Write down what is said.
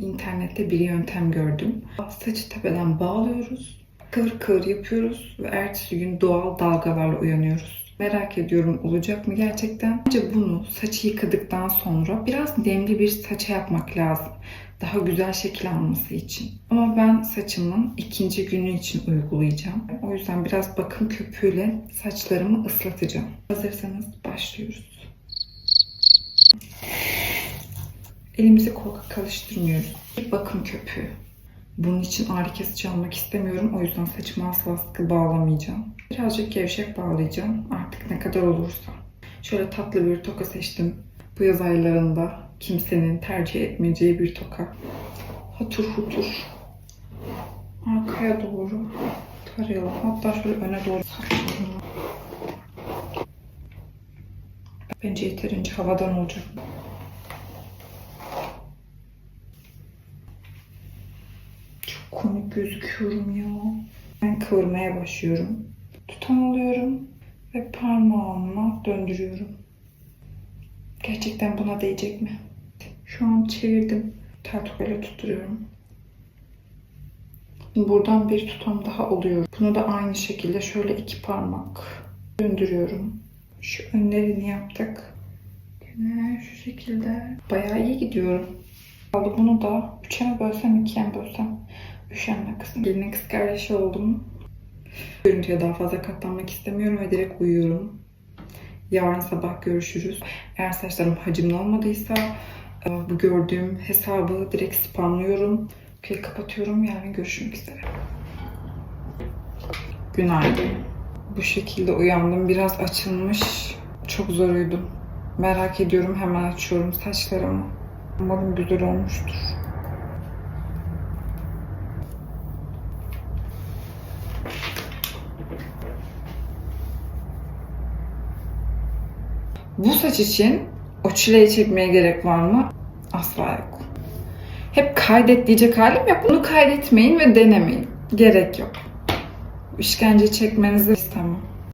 İnternette bir yöntem gördüm. Saçı tepeden bağlıyoruz. Kıvır kıvır yapıyoruz ve ertesi gün doğal dalgalarla uyanıyoruz. Merak ediyorum olacak mı gerçekten? Bence bunu saçı yıkadıktan sonra biraz nemli bir saça yapmak lazım. Daha güzel şekil alması için. Ama ben saçımın ikinci günü için uygulayacağım. O yüzden biraz bakım köpüğüyle saçlarımı ıslatacağım. Hazırsanız başlıyoruz. Elimizi korkak karıştırmıyoruz. Bir bakım köpüğü. Bunun için ağrı kesici almak istemiyorum. O yüzden saçıma asla sıkı bağlamayacağım. Birazcık gevşek bağlayacağım. Artık ne kadar olursa. Şöyle tatlı bir toka seçtim. Bu yaz aylarında kimsenin tercih etmeyeceği bir toka. Hatur hutur. Arkaya doğru tarayalım. Hatta şöyle öne doğru sarılalım. Bence yeterince havadan olacak. Çok komik gözüküyorum ya. Ben kıvırmaya başlıyorum. Tutam alıyorum ve parmağımla döndürüyorum. Gerçekten buna değecek mi? Şu an çevirdim. Tertokayla tutturuyorum. Buradan bir tutam daha oluyor. Bunu da aynı şekilde şöyle iki parmak döndürüyorum. Şu önlerini yaptık. Yine şu şekilde. Bayağı iyi gidiyorum. Aldı bunu da üçe mi bölsem ikiye mi bölsem? Üşenme kızım. Gelinin kız kardeşi oldum. Görüntüye daha fazla katlanmak istemiyorum ve direkt uyuyorum. Yarın sabah görüşürüz. Eğer saçlarım hacimli olmadıysa e, bu gördüğüm hesabı direkt spamlıyorum. Okey kapatıyorum. Yarın görüşmek üzere. Günaydın. Bu şekilde uyandım. Biraz açılmış. Çok zor uyudum. Merak ediyorum. Hemen açıyorum saçlarımı. Umarım güzel olmuştur. Bu saç için o çileyi çekmeye gerek var mı? Asla yok. Hep kaydet diyecek halim yok. Bunu kaydetmeyin ve denemeyin. Gerek yok. İşkence çekmenizi istemem.